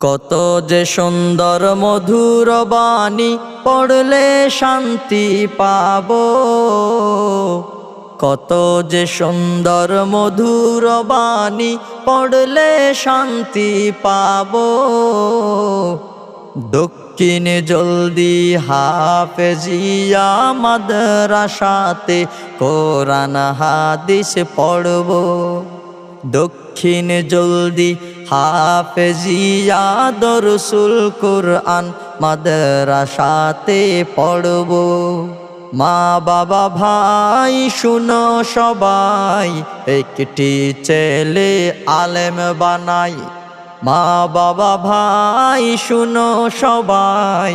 কত যে সুন্দর মধুর বাণী পড়লে শান্তি পাব। কত যে সুন্দর মধুর বাণী পড়লে শান্তি পাব। দক্ষিণ জলদি হাফেজিয়া মাদ্রাসাতে কোরআন হাদিস পড়ব। দক্ষিণ জলদি হাফেজিয়া দরসুল কুরআন মাদ্রাসাতে পড়ব। মা বাবা ভাই, শুনো সবাই, একটি ছেলে আলেম বানাই। মা বাবা ভাই, শুনো সবাই,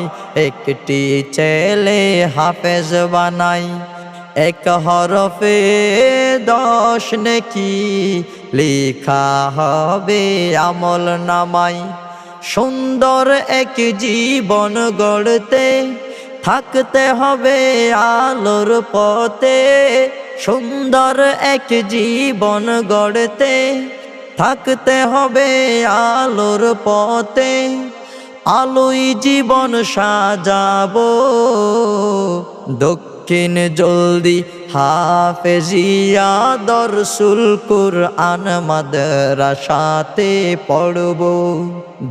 একটি ছেলে হাফেজ বানাই। এক হরফে দশ নেকি লেখা হবে আমল নামাই। সুন্দর এক জীবন গড়তে থাকতে হবে আলোর পথে। সুন্দর এক জীবন গড়তে থাকতে হবে আলোর পথে। আলোই জীবন সাজাবো দক্ষিণ জলদি হাফেজিয়া দরসুল কুরআন মাদ্রাসাতে পড়ব।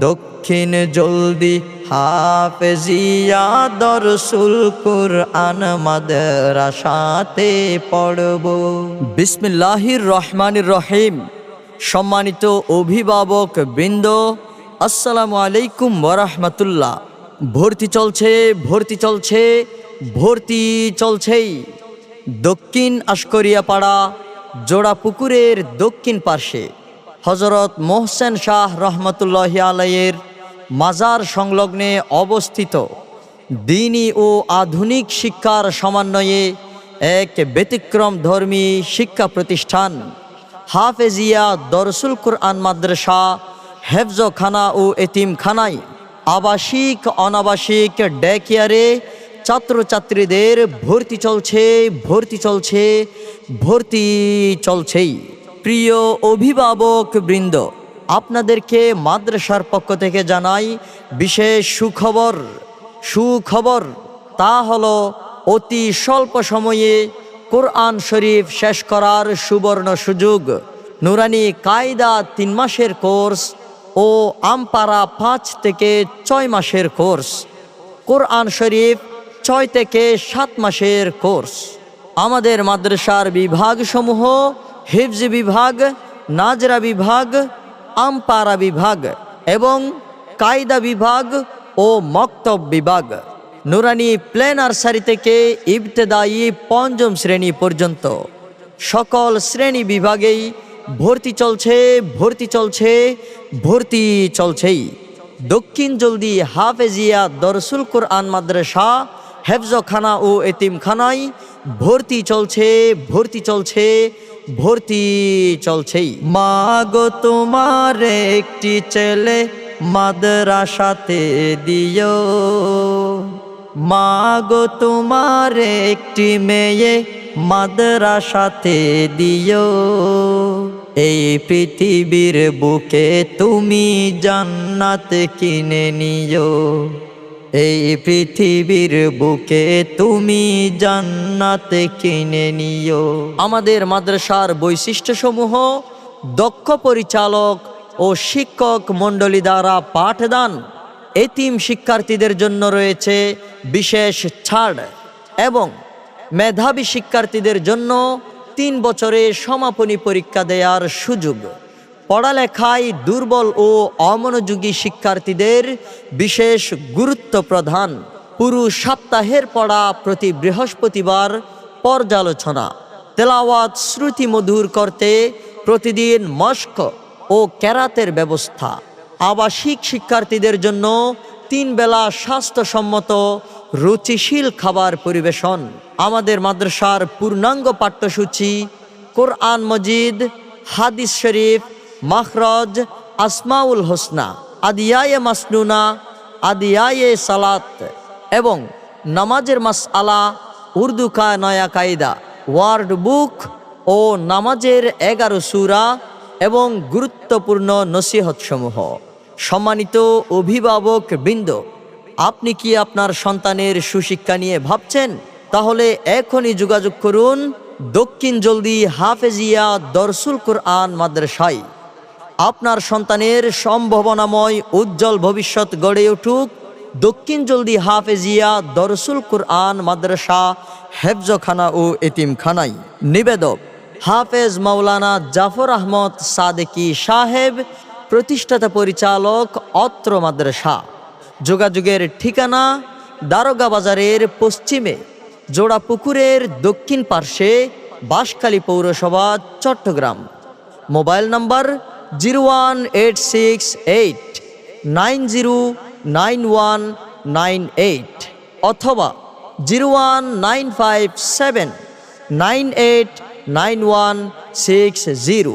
দক্ষিণ জলদি হাফেজিয়া দরসুল কুরআন মাদ্রাসাতে পড়ব। বিসমিল্লাহির রহমানির রহিম। সম্মানিত অভিভাবক বৃন্দ, আসসালামু আলাইকুম ওরহমতুল্লাহ ভর্তি চলছে ভর্তি চলছে ভর্তি চলছেই। দক্ষিণ আশকরিয়াপাড়া জোড়া পুকুরের দক্ষিণ পার্শ্বে। হজরত মোহসেন শাহ রহমতুল্লাহ আলাইয়ের মাজার সংলগ্নে অবস্থিত। দিনী ও আধুনিক শিক্ষার সমন্বয়ে এক ব্যতিক্রম ধর্মী শিক্ষা প্রতিষ্ঠান। হাফেজিয়া দরসুল কুরআন মাদ্রাসা, হেফজখানা ও এতিমখানায় আবাসিক, অনাবাসিক ডে কেয়ারে ছাত্রছাত্রীদের ভর্তি চলছে ভর্তি চলছে, ভর্তি চলছেই। প্রিয় অভিভাবক বৃন্দ, আপনাদেরকে মাদ্রাসার পক্ষ থেকে জানাই বিশেষ সুখবর। সুখবর, তা হলো অতি স্বল্প সময়ে কোরআন শরীফ শেষ করার সুবর্ণ সুযোগ। নুরানি কায়দা তিন মাসের কোর্স ও আমপারা পাঁচ থেকে ছয় মাসের কোর্স। কোরআন শরীফ ছয় থেকে সাত মাসের কোর্স। আমাদের মাদ্রাসার বিভাগসমূহ হিফজ বিভাগ, নাজরা বিভাগ আমপারা বিভাগ এবং কায়দা বিভাগ ও মক্তব বিভাগ। নুরানি প্লে নার্সারি থেকে ইবতেদায়ী পঞ্চম শ্রেণি পর্যন্ত। সকল শ্রেণি বিভাগেই ভর্তি চলছে ভর্তি চলছে, ভর্তি চলছেই। দক্ষিণ জলদি হাফেজিয়া দরসুল কোরআন মাদ্রাসা হেফজখানা ও এতিমখানায় ভর্তি চলছে ভর্তি চলছে, ভর্তি চলছেই। মা গো তোমার একটি ছেলে মাদ্রাসাতে দিও। মা গো তোমার একটি মেয়ে মাদ্রাসাতে দিও। এই পৃথিবীর বুকে তুমি জান্নাত কিনে নিও। এই পৃথিবীর বুকে তুমি জান্নাত কিনে নিও। আমাদের মাদ্রাসার বৈশিষ্ট্যসমূহ দক্ষ পরিচালক ও শিক্ষক মণ্ডলী দ্বারা পাঠদান। এতিম শিক্ষার্থীদের জন্য রয়েছে বিশেষ ছাড় এবং মেধাবী শিক্ষার্থীদের জন্য তিন বছরে সমাপনী পরীক্ষা দেওয়ার সুযোগ। পড়ালেখায় দুর্বল ও অমনোযোগী শিক্ষার্থীদের বিশেষ গুরুত্ব প্রদান পুরো সপ্তাহের পড়া প্রতি বৃহস্পতিবার পর্যালোচনা। তেলাওয়াত শ্রুতি মধুর করতে প্রতিদিন মস্ক ও ক্যারাতের ব্যবস্থা। আবাসিক শিক্ষার্থীদের জন্য তিন বেলা স্বাস্থ্যসম্মত, রুচিশীল খাবার পরিবেশন। আমাদের মাদ্রাসার পূর্ণাঙ্গ পাঠ্যসূচি, কোরআন মজিদ, হাদিস শরীফ মাখরজ আসমাউল হোসনা, আদিয়ায়ে মাসনুনা, আদিয়ায়ে সালাত এবং নামাজের মাস আলা উর্দু কা নয়া কায়দা, ওয়ার্ড বুক ও নামাজের এগারো সুরা এবং গুরুত্বপূর্ণ নসিহতসমূহ। সম্মানিত অভিভাবক বৃন্দ, আপনি কি আপনার সন্তানের সুশিক্ষা নিয়ে ভাবছেন? তাহলে এখনই যোগাযোগ করুন দক্ষিণ জলদি হাফেজিয়া দরসুল কোরআন মাদ্রাসায়। আপনার সন্তানের সম্ভাবনাময় উজ্জ্বল ভবিষ্যৎ গড়ে উঠুক। দক্ষিণ জলদি হাফেজিয়া দরসুল কুরআন মাদ্রাসা, হেফজখানা ও এতিমখানাই নিবেদক, হাফেজ মাওলানা জাফর আহমদ সাদেকি সাহেব, প্রতিষ্ঠাতা পরিচালক অত্র মাদ্রাসা। যোগাযোগের ঠিকানা, দারোগা বাজারের পশ্চিমে, জোড়া পুকুরের দক্ষিণ পার্শ্বে, বাঁশখালী পৌরসভা, Chittagong. Mobile number zero one eight six eight, nine zero nine one nine eight, অথবা zero one nine five seven, nine eight nine one six zero.